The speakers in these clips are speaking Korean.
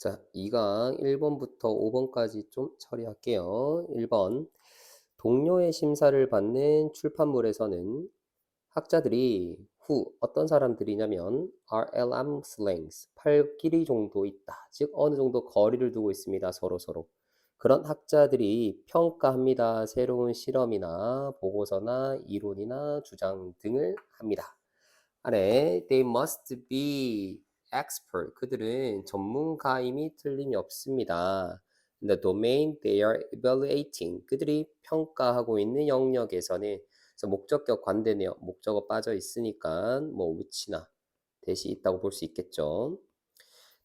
자, 2강 1번부터 5번까지 좀 처리할게요. 1번. 동료의 심사를 받는 출판물에서는 학자들이 who 어떤 사람들이냐면 are at arm's length 팔 길이 정도 있다. 즉 어느 정도 거리를 두고 있습니다. 서로 서로. 그런 학자들이 평가합니다. 새로운 실험이나 보고서나 이론이나 주장 등을 합니다. 아래 they must be expert 그들은 전문가임이 틀림이 없습니다. The domain they are evaluating 그들이 평가하고 있는 영역에서는 목적격 관대네요. 목적어 빠져 있으니까 뭐 which나 대시 있다고 볼 수 있겠죠.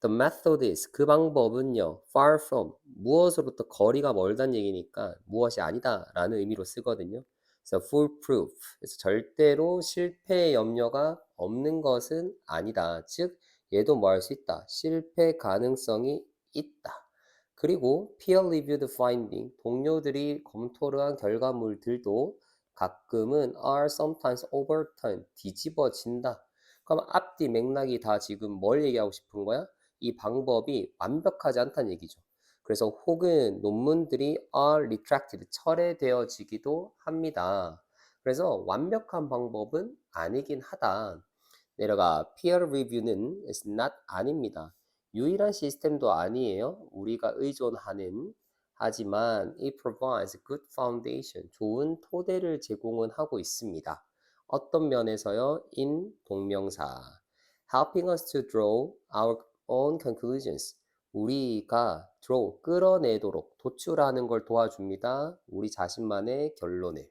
The method is 그 방법은요. far from 무엇으로부터 거리가 멀다는 얘기니까 무엇이 아니다라는 의미로 쓰거든요. 그래서 foolproof 그래서 절대로 실패의 염려가 없는 것은 아니다. 즉 얘도 뭐 할 수 있다. 실패 가능성이 있다. 그리고 peer reviewed finding 동료들이 검토를 한 결과물들도 가끔은 are sometimes overturned 뒤집어진다. 그럼 앞뒤 맥락이 다 지금 뭘 얘기하고 싶은 거야? 이 방법이 완벽하지 않다는 얘기죠. 그래서 혹은 논문들이 are retracted 철회되어지기도 합니다. 그래서 완벽한 방법은 아니긴 하다. 내려가 peer review는 is not 아닙니다. 유일한 시스템도 아니에요. 우리가 의존하는 하지만 it provides good foundation 좋은 토대를 제공은 하고 있습니다. 어떤 면에서요? in 동명사 helping us to draw our own conclusions 우리가 draw 끌어내도록 도출하는 걸 도와줍니다. 우리 자신만의 결론을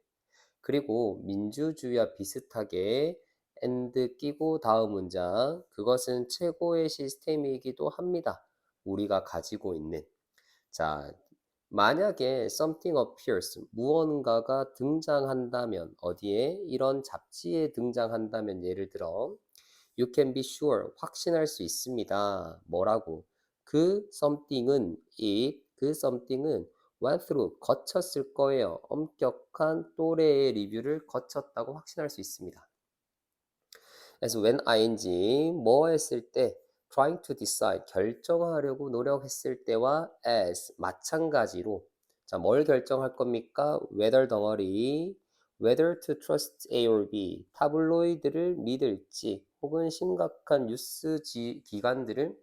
그리고 민주주의와 비슷하게 and 끼고 다음 문장 그것은 최고의 시스템이기도 합니다. 우리가 가지고 있는 자 만약에 something appears 무언가가 등장한다면 어디에 이런 잡지에 등장한다면 예를 들어 you can be sure 확신할 수 있습니다. 뭐라고 그 something은 it 그 something은 went through 거쳤을 거예요. 엄격한 또래의 리뷰를 거쳤다고 확신할 수 있습니다. 그래서 when ing 뭐 했을 때 trying to decide 결정하려고 노력했을 때와 as 마찬가지로 자, 뭘 결정할 겁니까? whether 덩어리 whether to trust A or B 타블로이드를 믿을지 혹은 심각한 뉴스 지, 기관들을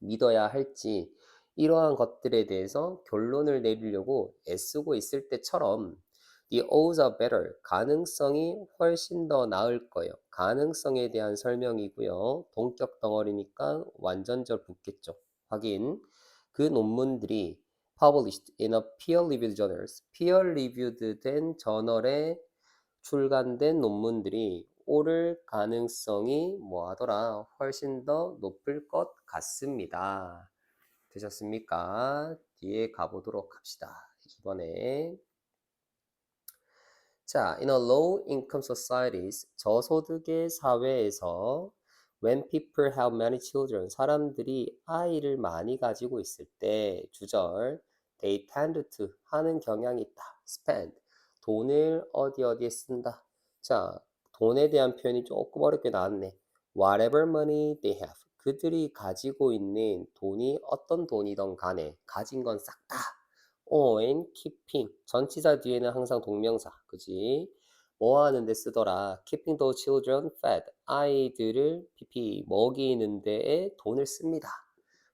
믿어야 할지 이러한 것들에 대해서 결론을 내리려고 애쓰고 있을 때처럼 the odds are better 가능성이 훨씬 더 나을 거예요. 가능성에 대한 설명이고요. 동격 덩어리니까 완전절 붙겠죠. 확인. 그 논문들이 published in a peer-reviewed journals, peer-reviewed 된 저널에 출간된 논문들이 오를 가능성이 뭐 하더라 훨씬 더 높을 것 같습니다. 되셨습니까? 뒤에 가보도록 합시다. 이번에 자, in a low income societies 저소득의 사회에서 when people have many children 사람들이 아이를 많이 가지고 있을 때 주절 they tend to 하는 경향이 있다. spend 돈을 어디 어디에 쓴다. 자, 돈에 대한 표현이 조금 어렵게 나왔네. whatever money they have 그들이 가지고 있는 돈이 어떤 돈이든 간에 가진 건 싹 다 on keeping 전치사 뒤에는 항상 동명사. 그지? 뭐 하는데 쓰더라? keeping the children fed. 아이들을 pp 먹이는 데에 돈을 씁니다.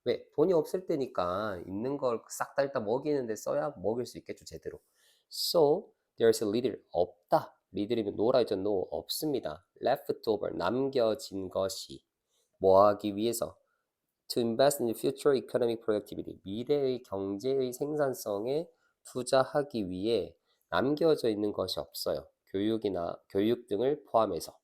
왜? 돈이 없을 때니까 있는 걸 싹 다 일단 먹이는 데 써야 먹일 수 있겠죠 제대로. So there's a little 없다. 리들이면 노라 했죠 no 없습니다. Left over 남겨진 것이. 뭐 하기 위해서 to invest in future economic productivity 미래의 경제의 생산성에 투자하기 위해 남겨져 있는 것이 없어요. 교육이나 교육 등을 포함해서.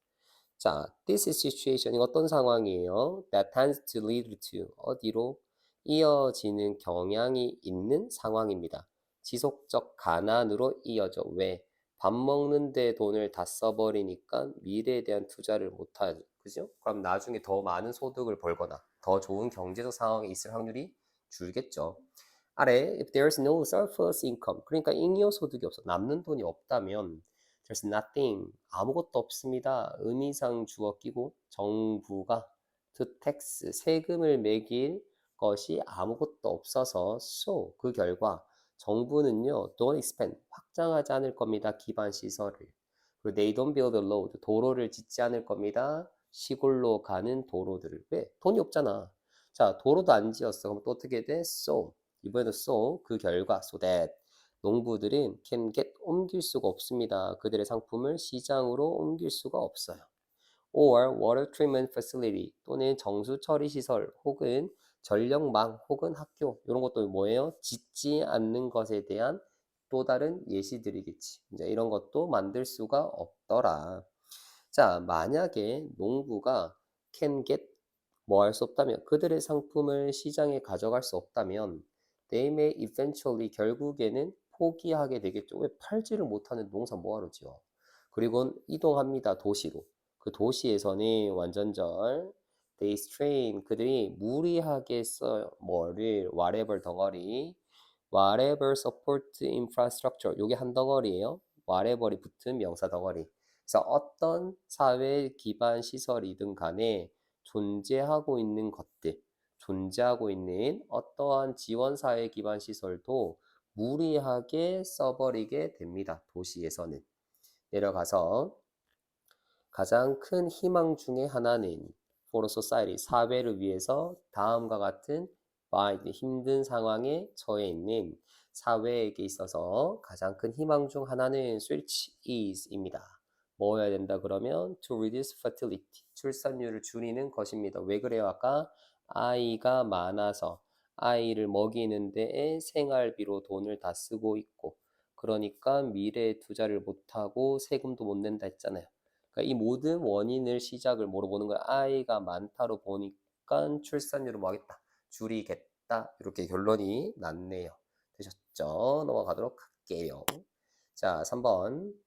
자, this situation이 어떤 상황이에요? That tends to lead to 어디로 이어지는 경향이 있는 상황입니다. 지속적 가난으로 이어져. 왜? 밥 먹는데 돈을 다 써버리니까 미래에 대한 투자를 못하죠. 그죠? 그럼 나중에 더 많은 소득을 벌거나 더 좋은 경제적 상황에 있을 확률이 줄겠죠. 아래 if there's no surplus income 그러니까 잉여 소득이 없어 남는 돈이 없다면 there's nothing 아무것도 없습니다. 의미상 주어 끼고 정부가 to tax 세금을 매길 것이 아무것도 없어서 so 그 결과 정부는요 don't expand 확장하지 않을 겁니다 기반 시설을 그리고 they don't build a road 도로를 짓지 않을 겁니다 시골로 가는 도로들을. 왜? 돈이 없잖아. 자 도로도 안 지었어. 그럼 또 어떻게 돼? So. 이번에도 so. 그 결과. So that. 농부들은 can get 옮길 수가 없습니다. 그들의 상품을 시장으로 옮길 수가 없어요. Or water treatment facility 또는 정수 처리 시설 혹은 전력망 혹은 학교. 이런 것도 뭐예요? 짓지 않는 것에 대한 또 다른 예시들이겠지. 이제 이런 것도 만들 수가 없더라. 자, 만약에 농부가 can get 뭐 할 수 없다면 그들의 상품을 시장에 가져갈 수 없다면 they may eventually 결국에는 포기하게 되겠죠. 왜 팔지를 못하는 농사 뭐하러 지어? 그리고 이동합니다. 도시로. 그 도시에서는 완전절 they strain 그들이 무리하게 써요. 뭐를 whatever 덩어리 whatever support infrastructure 요게 한 덩어리예요. whatever이 붙은 명사 덩어리. 그래서 어떤 사회 기반 시설이든 간에 존재하고 있는 것들, 존재하고 있는 어떠한 지원 사회 기반 시설도 무리하게 써버리게 됩니다. 도시에서는. 내려가서 가장 큰 희망 중에 하나는 for society, 사회를 위해서 다음과 같은 힘든 상황에 처해 있는 사회에게 있어서 가장 큰 희망 중 하나는 is입니다. 뭐여야 된다 그러면 to reduce fertility, 출산율을 줄이는 것입니다. 왜 그래요? 아까 아이가 많아서 아이를 먹이는 데에 생활비로 돈을 다 쓰고 있고 그러니까 미래에 투자를 못하고 세금도 못 낸다 했잖아요. 그러니까 이 모든 원인을 시작을 뭐로 보는 거야? 아이가 많다로 보니까 출산율을 뭐 하겠다? 줄이겠다. 이렇게 결론이 났네요. 되셨죠? 넘어가도록 할게요. 자, 3번.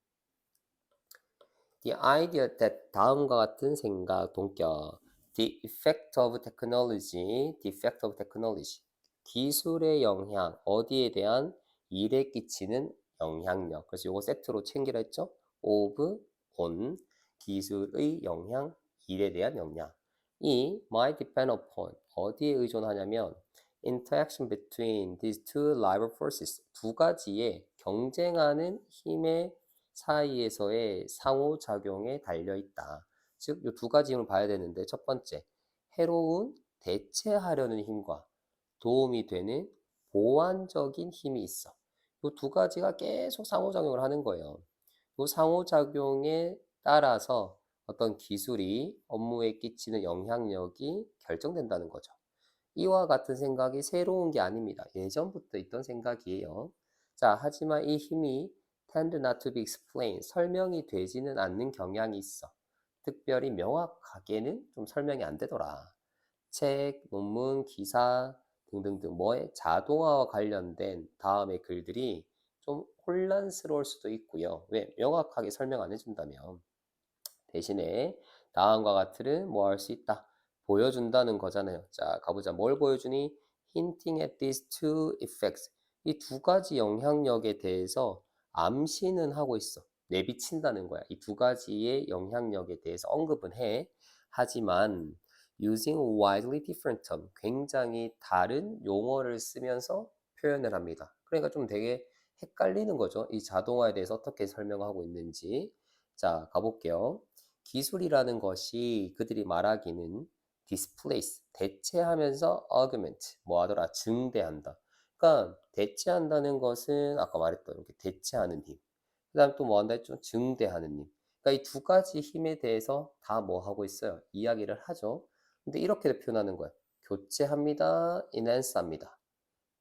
The idea that 다음과 같은 생각, 동격. The effect of technology, the effect of technology. 기술의 영향, 어디에 대한 일에 끼치는 영향력. 그래서 이거 세트로 챙기라 했죠? of, on, 기술의 영향, 일에 대한 영향. 이 might depend upon 어디에 의존하냐면 interaction between these two rival forces 두 가지의 경쟁하는 힘의 사이에서의 상호작용에 달려 있다. 즉, 이 두 가지 힘을 봐야 되는데 첫 번째, 해로운 대체하려는 힘과 도움이 되는 보완적인 힘이 있어. 이 두 가지가 계속 상호작용을 하는 거예요. 이 상호작용에 따라서 어떤 기술이 업무에 끼치는 영향력이 결정된다는 거죠. 이와 같은 생각이 새로운 게 아닙니다. 예전부터 있던 생각이에요. 자, 하지만 이 힘이 tend not to be explained, 설명이 되지는 않는 경향이 있어. 특별히 명확하게는 좀 설명이 안 되더라. 책, 논문, 기사 등등등 뭐에 자동화와 관련된 다음의 글들이 좀 혼란스러울 수도 있고요. 왜? 명확하게 설명 안 해준다면. 대신에 다음과 같은 뭐 할 수 있다. 보여준다는 거잖아요. 자, 가보자. 뭘 보여주니? Hinting at these two effects. 이 두 가지 영향력에 대해서 암시는 하고 있어. 내비친다는 거야. 이 두 가지의 영향력에 대해서 언급은 해. 하지만 using widely different term, 굉장히 다른 용어를 쓰면서 표현을 합니다. 그러니까 좀 되게 헷갈리는 거죠. 이 자동화에 대해서 어떻게 설명하고 있는지. 자, 가볼게요. 기술이라는 것이 그들이 말하기는 displace, 대체하면서 augment, 뭐 하더라? 증대한다. 그러니까 대체한다는 것은 아까 말했던 이렇게 대체하는 힘. 그 다음 또 뭐 한다 했죠? 증대하는 힘. 그러니까 이 두 가지 힘에 대해서 다 뭐 하고 있어요? 이야기를 하죠. 근데 이렇게 표현하는 거예요. 교체합니다. enhance 합니다.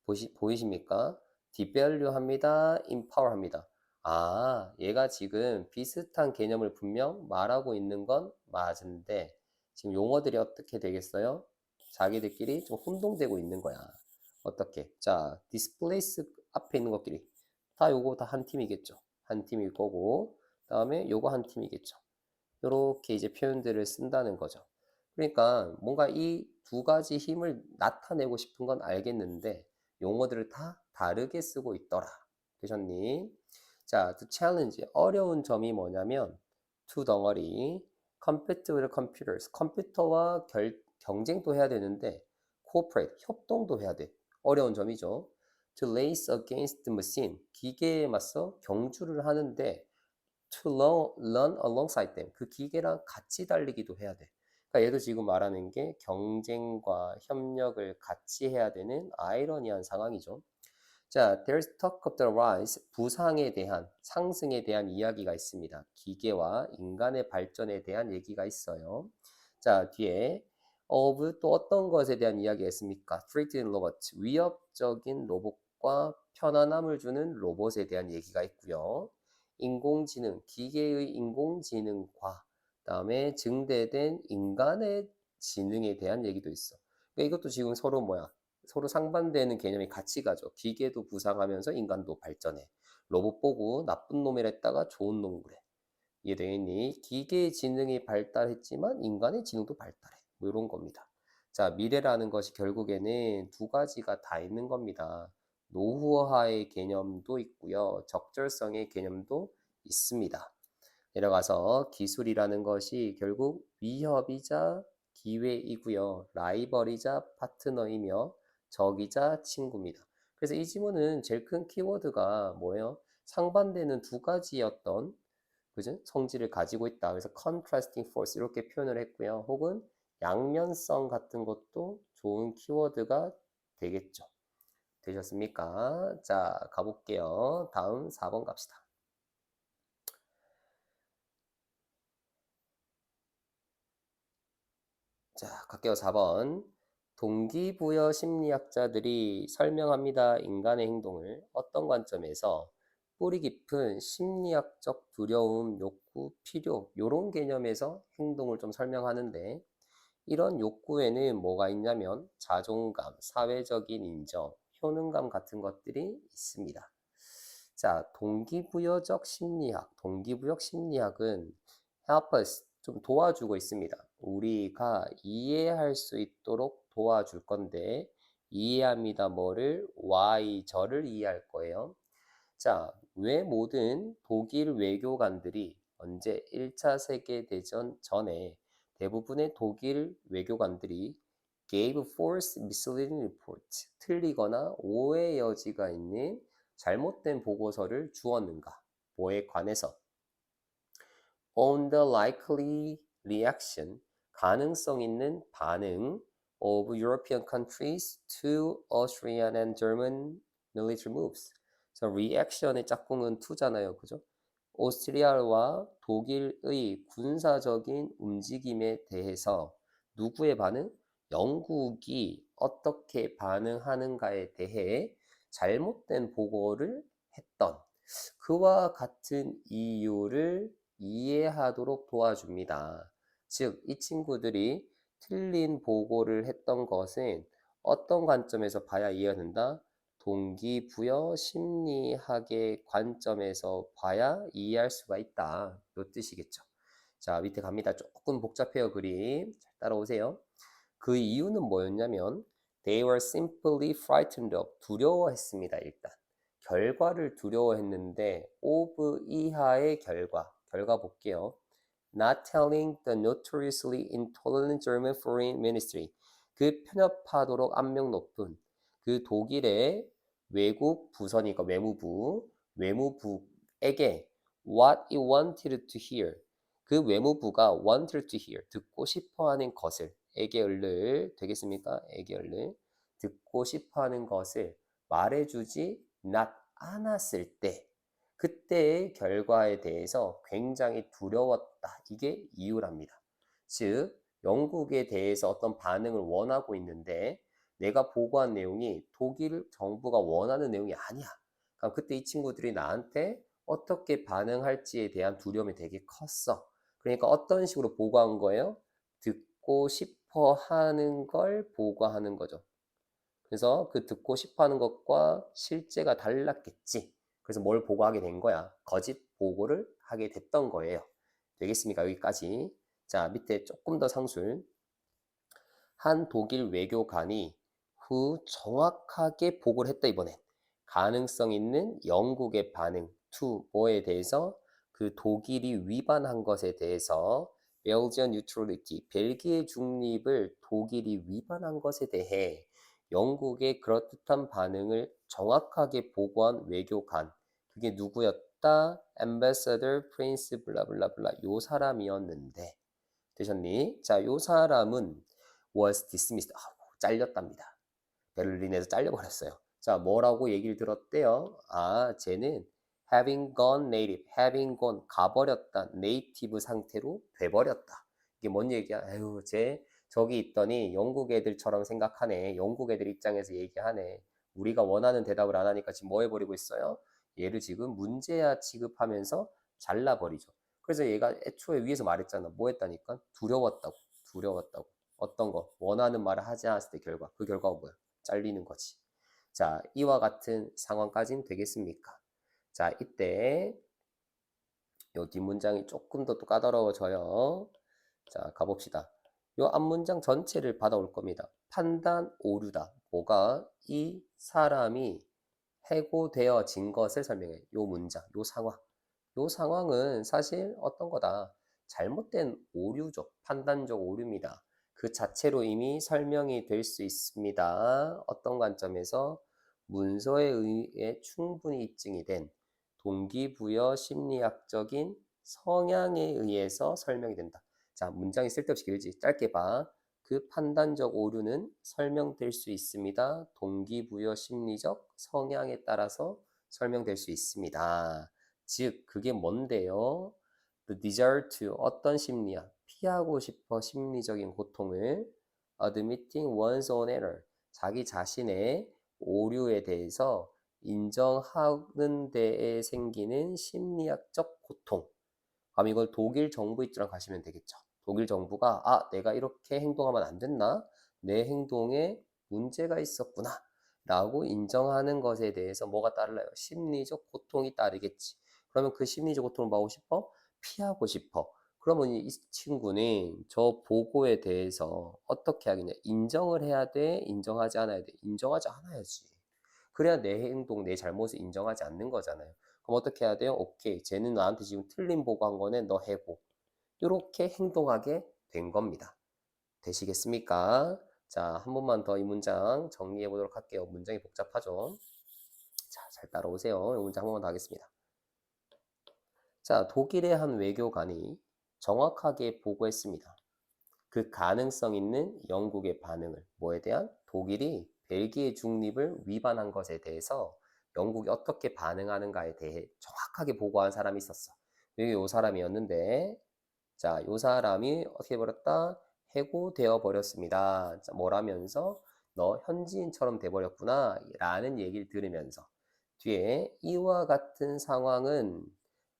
보시, 보이십니까? devalue 합니다. empower 합니다. 아, 얘가 지금 비슷한 개념을 분명 말하고 있는 건 맞은데 지금 용어들이 어떻게 되겠어요? 자기들끼리 좀 혼동되고 있는 거야. 어떻게? 자, displace 앞에 있는 것끼리 다 요거 다 한 팀이겠죠. 한 팀일 거고 다음에 요거 한 팀이겠죠. 이렇게 이제 표현들을 쓴다는 거죠. 그러니까 뭔가 이 두 가지 힘을 나타내고 싶은 건 알겠는데 용어들을 다 다르게 쓰고 있더라. 되셨니? 자, to challenge 어려운 점이 뭐냐면 두 덩어리 compete with computers 컴퓨터와 결, 경쟁도 해야 되는데 cooperate, 협동도 해야 돼. 어려운 점이죠. to race against the machine, 기계에 맞서 경주를 하는데 to run alongside them, 그 기계랑 같이 달리기도 해야 돼. 그러니까 얘도 지금 말하는 게 경쟁과 협력을 같이 해야 되는 아이러니한 상황이죠. 자, there's talk of the rise, 부상에 대한, 상승에 대한 이야기가 있습니다. 기계와 인간의 발전에 대한 얘기가 있어요. 자, 뒤에 of 또 어떤 것에 대한 이야기가 있습니까? threatening robots, 위협적인 로봇과 편안함을 주는 로봇에 대한 얘기가 있고요. 인공지능, 기계의 인공지능과 그다음에 증대된 인간의 지능에 대한 얘기도 있어. 그러니까 이것도 지금 서로 뭐야? 서로 상반되는 개념이 같이 가죠. 기계도 부상하면서 인간도 발전해. 로봇 보고 나쁜 놈이랬다가 좋은 놈 그래. 이해되겠니? 기계의 지능이 발달했지만 인간의 지능도 발달해. 뭐 이런 겁니다. 자, 미래라는 것이 결국에는 두 가지가 다 있는 겁니다. 노후화의 개념도 있고요. 적절성의 개념도 있습니다. 내려가서 기술이라는 것이 결국 위협이자 기회이고요. 라이벌이자 파트너이며 적이자 친구입니다. 그래서 이 지문은 제일 큰 키워드가 뭐예요? 상반되는 두 가지 어떤 그죠? 성질을 가지고 있다. 그래서 contrasting force 이렇게 표현을 했고요. 혹은 양면성 같은 것도 좋은 키워드가 되겠죠. 되셨습니까? 자, 가볼게요. 다음 4번 갑시다. 자, 갈게요. 4번. 동기부여 심리학자들이 설명합니다. 인간의 행동을 어떤 관점에서 뿌리 깊은 심리학적 두려움, 욕구, 필요 이런 개념에서 행동을 좀 설명하는데 이런 욕구에는 뭐가 있냐면 자존감, 사회적인 인정, 효능감 같은 것들이 있습니다. 자, 동기부여적 심리학, 동기부여 심리학은 help us 좀 도와주고 있습니다. 우리가 이해할 수 있도록 도와줄 건데 이해합니다. 뭐를? why, 저를 이해할 거예요. 자, 왜 모든 독일 외교관들이 언제 1차 세계대전 전에 대부분의 독일 외교관들이 gave false misleading report, 틀리거나 오해 여지가 있는 잘못된 보고서를 주었는가? 뭐에 관해서? on the likely reaction, 가능성 있는 반응 of European countries to Austrian and German military moves. 그래서 reaction의 짝꿍은 to잖아요. 그죠? 오스트리아와 독일의 군사적인 움직임에 대해서 누구의 반응? 영국이 어떻게 반응하는가에 대해 잘못된 보고를 했던 그와 같은 이유를 이해하도록 도와줍니다. 즉, 이 친구들이 틀린 보고를 했던 것은 어떤 관점에서 봐야 이해된다? 동기부여 심리학의 관점에서 봐야 이해할 수가 있다. 이 뜻이겠죠. 자, 밑에 갑니다. 조금 복잡해요, 그림. 잘 따라오세요. 그 이유는 뭐였냐면 they were simply frightened of 두려워했습니다, 일단. 결과를 두려워했는데 of 이하의 결과. 결과 볼게요. Not telling the notoriously intolerant German foreign ministry. 그 편협하도록 압력 높은 그 독일의 외국 부서니까 외무부, 외무부에게 what it wanted to hear. 그 외무부가 wanted to hear, 듣고 싶어 하는 것을, 에게 을를, 되겠습니까? 에게 을를, 듣고 싶어 하는 것을 말해주지 not 않았을 때, 그때의 결과에 대해서 굉장히 두려웠다. 이게 이유랍니다. 즉, 영국에 대해서 어떤 반응을 원하고 있는데, 내가 보고한 내용이 독일 정부가 원하는 내용이 아니야. 그럼 그때 이 친구들이 나한테 어떻게 반응할지에 대한 두려움이 되게 컸어. 그러니까 어떤 식으로 보고한 거예요? 듣고 싶어 하는 걸 보고하는 거죠. 그래서 그 듣고 싶어 하는 것과 실제가 달랐겠지. 그래서 뭘 보고하게 된 거야? 거짓 보고를 하게 됐던 거예요. 되겠습니까? 여기까지. 자, 밑에 조금 더 상술. 한 독일 외교관이 후 정확하게 보고를 했다 이번엔 가능성 있는 영국의 반응 to 뭐에 대해서 그 독일이 위반한 것에 대해서 Belgian neutrality, 벨기에 중립을 독일이 위반한 것에 대해 영국의 그럴듯한 반응을 정확하게 보고한 외교관. 그게 누구였다? Ambassador Prince 블라블라블라 요 사람이었는데 되셨니? 자, 요 사람은 was dismissed. 아, 잘렸답니다. 베를린에서 잘려버렸어요. 자, 뭐라고 얘기를 들었대요? 아, 쟤는 having gone native, having gone 가버렸다, 네이티브 상태로 돼버렸다. 이게 뭔 얘기야? 아유, 쟤 저기 있더니 영국 애들처럼 생각하네. 영국 애들 입장에서 얘기하네. 우리가 원하는 대답을 안 하니까 지금 뭐 해버리고 있어요? 얘를 지금 문제야 취급하면서 잘라버리죠. 그래서 얘가 애초에 위에서 말했잖아. 뭐 했다니까? 두려웠다고. 두려웠다고. 어떤 거? 원하는 말을 하지 않았을 때 결과. 그 결과가 뭐야? 잘리는 거지. 자, 이와 같은 상황까지는 되겠습니까? 자, 이때 요 뒷문장이 조금 더 또 까다로워져요. 자, 가봅시다. 요 앞문장 전체를 받아올 겁니다. 판단 오류다. 뭐가 이 사람이 해고되어진 것을 설명해. 요 문장, 요 상황. 요 상황은 사실 어떤 거다. 잘못된 오류죠. 판단적 오류입니다. 그 자체로 이미 설명이 될 수 있습니다. 어떤 관점에서 문서에 의해 충분히 입증이 된 동기부여 심리학적인 성향에 의해서 설명이 된다. 자, 문장이 쓸데없이 길지. 짧게 봐. 그 판단적 오류는 설명될 수 있습니다. 동기부여 심리적 성향에 따라서 설명될 수 있습니다. 즉, 그게 뭔데요? The desire to 어떤 심리야? 피하고 싶어 심리적인 고통을 admitting one's own error 자기 자신의 오류에 대해서 인정하는 데에 생기는 심리학적 고통. 그럼 이걸 독일 정부 입장으로 가시면 되겠죠. 독일 정부가 아 내가 이렇게 행동하면 안 됐나? 내 행동에 문제가 있었구나. 라고 인정하는 것에 대해서 뭐가 따르나요? 심리적 고통이 따르겠지. 그러면 그 심리적 고통을 뭐 하고 싶어? 피하고 싶어. 그러면 이 친구는 저 보고에 대해서 어떻게 하겠냐? 인정을 해야 돼? 인정하지 않아야 돼? 인정하지 않아야지. 그래야 내 행동, 내 잘못을 인정하지 않는 거잖아요. 그럼 어떻게 해야 돼요? 오케이. 쟤는 나한테 지금 틀린 보고한 거네. 너 해고. 이렇게 행동하게 된 겁니다. 되시겠습니까? 자, 한 번만 더 이 문장 정리해 보도록 할게요. 문장이 복잡하죠? 자, 잘 따라오세요. 이 문장 한 번만 더 하겠습니다. 자, 독일의 한 외교관이 정확하게 보고했습니다. 그 가능성 있는 영국의 반응을 뭐에 대한 독일이 벨기에 중립을 위반한 것에 대해서 영국이 어떻게 반응하는가에 대해 정확하게 보고한 사람이 있었어. 여기 요 사람이었는데 자, 요 사람이 어떻게 버렸다? 해고되어 버렸습니다. 자, 뭐라면서 너 현지인처럼 돼 버렸구나 라는 얘기를 들으면서 뒤에 이와 같은 상황은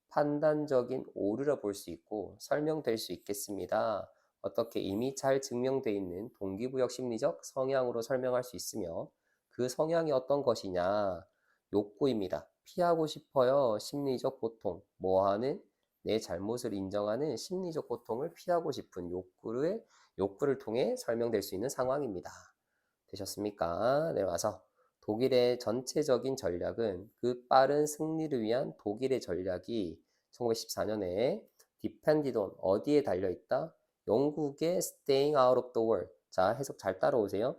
판단적인 오류라 볼 수 있고 설명될 수 있겠습니다. 어떻게 이미 잘 증명되어 있는 동기부여 심리적 성향으로 설명할 수 있으며 그 성향이 어떤 것이냐? 욕구입니다. 피하고 싶어요. 심리적 고통. 뭐하는? 내 잘못을 인정하는 심리적 고통을 피하고 싶은 욕구를, 욕구를 통해 설명될 수 있는 상황입니다. 되셨습니까? 내려와서 독일의 전체적인 전략은 그 빠른 승리를 위한 독일의 전략이 1914년에 depended on 어디에 달려 있다? 영국의 staying out of the war. 자, 해석 잘 따라오세요.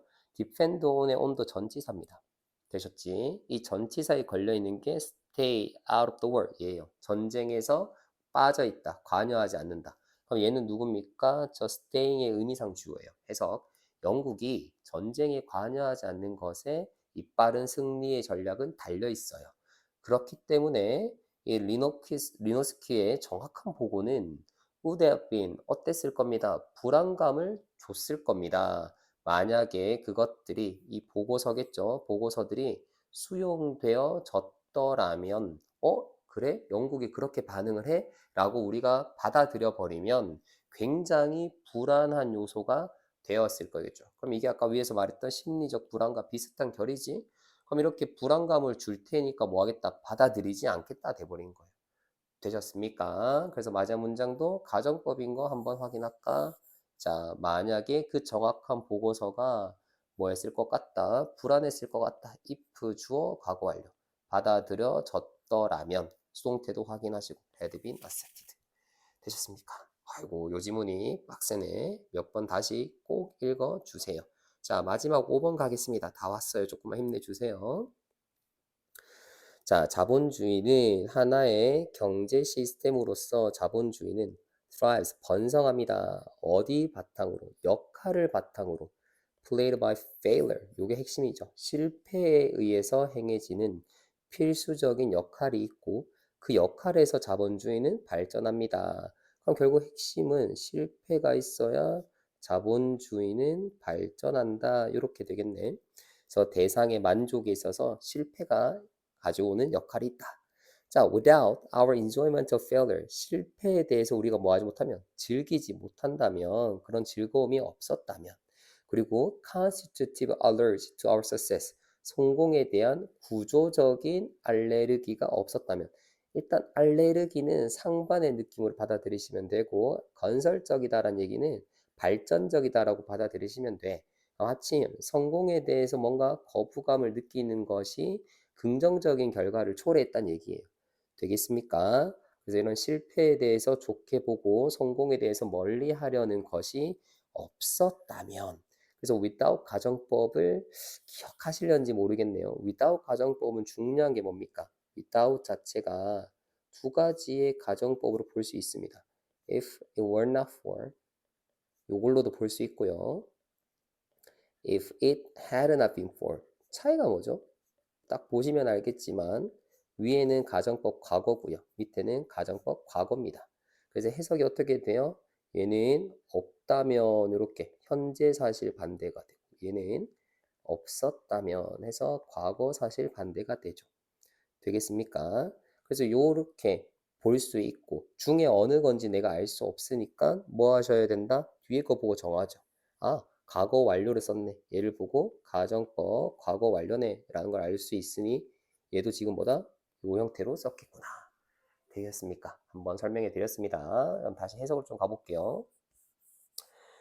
on의 on도 전치사입니다. 되셨지? 이 전치사에 걸려 있는 게 stay out of the 예요. 전쟁에서 빠져 있다. 관여하지 않는다. 그럼 얘는 누굽니까? 저 staying의 의미상 주어예요. 해석. 영국이 전쟁에 관여하지 않는 것에 이 빠른 승리의 전략은 달려 있어요. 그렇기 때문에 이 리노키스, 리노스키 의 정확한 보고는 been 어땠을 겁니다. 불안감을 줬을 겁니다. 만약에 그것들이 이 보고서겠죠. 보고서들이 수용되어졌더라면 어? 그래? 영국이 그렇게 반응을 해? 라고 우리가 받아들여 버리면 굉장히 불안한 요소가 되었을 거겠죠. 그럼 이게 아까 위에서 말했던 심리적 불안과 비슷한 결이지? 그럼 이렇게 불안감을 줄 테니까 뭐 하겠다? 받아들이지 않겠다 돼버린 거예요. 되셨습니까? 그래서 마지막 문장도 가정법인 거 한번 확인할까? 자, 만약에 그 정확한 보고서가 뭐 했을 것 같다? 불안했을 것 같다. if 주어 과거 완료. 받아들여졌더라면 수동태도 확인하시고 been accepted. 되셨습니까? 아이고, 요 지문이 빡세네. 몇 번 다시 꼭 읽어 주세요. 자, 마지막 5번 가겠습니다. 다 왔어요. 조금만 힘내주세요. 자, 자본주의는 하나의 경제 시스템으로서 자본주의는 thrives, 번성합니다. 어디 바탕으로? 역할을 바탕으로. played by failure. 요게 핵심이죠. 실패에 의해서 행해지는 필수적인 역할이 있고 그 역할에서 자본주의는 발전합니다. 그럼 결국 핵심은 실패가 있어야 자본주의는 발전한다. 이렇게 되겠네. 그래서 대상의 만족에 있어서 실패가 가져오는 역할이 있다. 자, without our enjoyment of failure, 실패에 대해서 우리가 뭐 하지 못하면, 즐기지 못한다면, 그런 즐거움이 없었다면, 그리고 constitutive allergy to our success, 성공에 대한 구조적인 알레르기가 없었다면, 일단 알레르기는 상반의 느낌으로 받아들이시면 되고, 건설적이다라는 얘기는 발전적이다라고 받아들이시면 돼. 마침 성공에 대해서 뭔가 거부감을 느끼는 것이 긍정적인 결과를 초래했다는 얘기예요. 되겠습니까? 그래서 이런 실패에 대해서 좋게 보고 성공에 대해서 멀리 하려는 것이 없었다면 그래서 without 가정법을 기억하시려는지 모르겠네요. without 가정법은 중요한 게 뭡니까? Without 자체가 두 가지의 가정법으로 볼 수 있습니다. if it were not for 요걸로도 볼 수 있고요. if it had not been for 차이가 뭐죠? 딱 보시면 알겠지만 위에는 가정법 과거고요. 밑에는 가정법 과거입니다. 그래서 해석이 어떻게 돼요? 얘는 없다면 이렇게 현재 사실 반대가 되고 얘는 없었다면 해서 과거 사실 반대가 되죠. 되겠습니까? 그래서 이렇게 볼 수 있고 중에 어느 건지 내가 알 수 없으니까 뭐 하셔야 된다? 뒤에 거 보고 정하죠. 아, 과거 완료를 썼네. 얘를 보고 가정법 과거 완료네 라는 걸 알 수 있으니 얘도 지금 뭐다? 이 형태로 썼겠구나. 되겠습니까? 한번 설명해 드렸습니다. 그럼 다시 해석을 좀 가볼게요.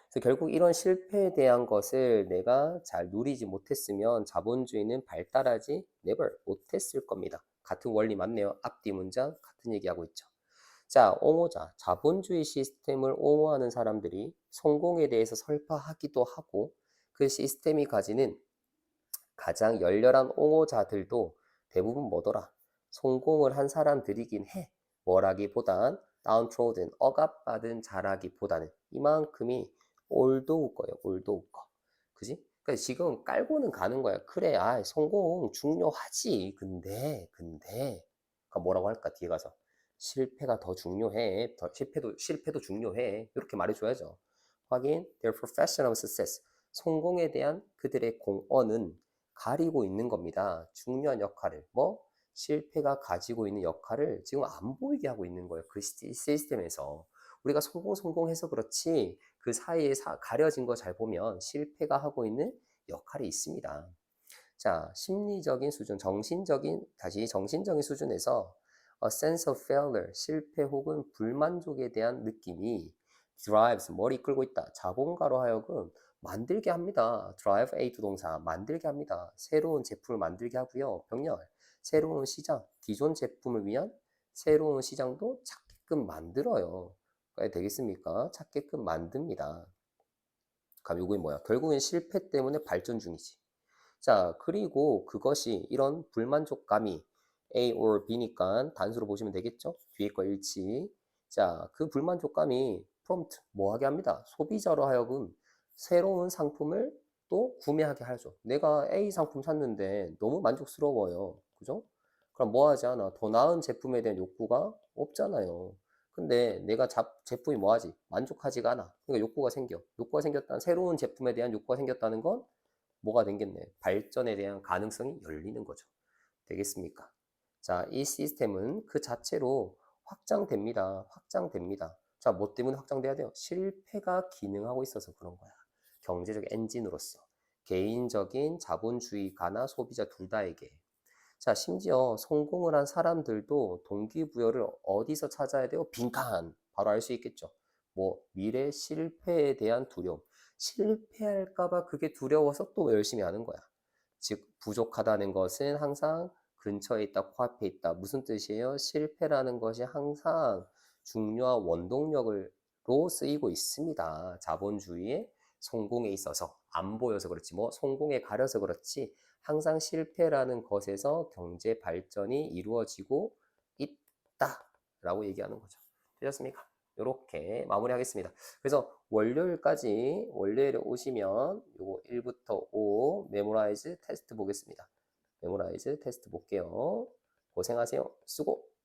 그래서 결국 이런 실패에 대한 것을 내가 잘 누리지 못했으면 자본주의는 발달하지 never 못했을 겁니다. 같은 원리 맞네요. 앞뒤 문장 같은 얘기하고 있죠. 자, 옹호자, 자본주의 시스템을 옹호하는 사람들이 성공에 대해서 설파하기도 하고 그 시스템이 가지는 가장 열렬한 옹호자들도 대부분 뭐더라? 성공을 한 사람들이긴 해. 뭐라기보단 다운트로든 억압받은 자라기보다는 이만큼이 올도우 거예요. 올도우 거. 그지? 그러니까 지금 깔고는 가는 거야. 그래, 아, 성공 중요하지. 근데, 근데, 그러니까 뭐라고 할까 뒤에 가서 실패가 더 중요해. 더 실패도 실패도 중요해. 이렇게 말해줘야죠. 확인. Their professional success. 성공에 대한 그들의 공언은 가리고 있는 겁니다. 중요한 역할을. 뭐? 실패가 가지고 있는 역할을 지금 안 보이게 하고 있는 거예요. 그 시스템에서. 우리가 성공, 성공해서 그렇지 그 사이에 사, 가려진 거 잘 보면 실패가 하고 있는 역할이 있습니다. 자, 심리적인 수준, 정신적인, 다시 정신적인 수준에서 a sense of failure, 실패 혹은 불만족에 대한 느낌이 drives, 머리 이끌고 있다. 자본가로 하여금 만들게 합니다. drive A 동사 만들게 합니다. 새로운 제품을 만들게 하고요. 병렬, 새로운 시장, 기존 제품을 위한 새로운 시장도 찾게끔 만들어요. 되겠습니까? 찾게끔 만듭니다. 그럼 이게 뭐야? 결국엔 실패 때문에 발전 중이지. 자, 그리고 그것이 이런 불만족감이 A or B니까 단수로 보시면 되겠죠? 뒤에 거 일치. 자, 그 불만족감이 프롬프트 뭐 하게 합니다. 소비자로 하여금 새로운 상품을 또 구매하게 하죠. 내가 A 상품 샀는데 너무 만족스러워요. 그죠? 그럼 뭐 하지 않아? 더 나은 제품에 대한 욕구가 없잖아요. 근데 내가 잡, 제품이 뭐 하지? 만족하지가 않아. 그러니까 욕구가 생겨. 욕구가 생겼다는 새로운 제품에 대한 욕구가 생겼다는 건 뭐가 생겼네? 발전에 대한 가능성이 열리는 거죠. 되겠습니까? 자, 이 시스템은 그 자체로 확장됩니다. 확장됩니다. 자, 뭐 때문에 확장돼야 돼요? 실패가 기능하고 있어서 그런 거야. 경제적 엔진으로서. 개인적인 자본주의가나 소비자 둘 다에게. 자, 심지어 성공을 한 사람들도 동기부여를 어디서 찾아야 돼요? 빈칸. 바로 알 수 있겠죠. 뭐, 미래 실패에 대한 두려움. 실패할까봐 그게 두려워서 또 열심히 하는 거야. 즉, 부족하다는 것은 항상 근처에 있다, 코앞에 있다. 무슨 뜻이에요? 실패라는 것이 항상 중요한 원동력을 로 쓰이고 있습니다. 자본주의의 성공에 있어서 안 보여서 그렇지 뭐 성공에 가려서 그렇지 항상 실패라는 것에서 경제 발전이 이루어지고 있다라고 얘기하는 거죠. 되셨습니까? 이렇게 마무리하겠습니다. 그래서 월요일까지 월요일에 오시면 요거 1부터 5 메모라이즈 테스트 보겠습니다. 메모라이즈 테스트 볼게요. 고생하세요. 수고!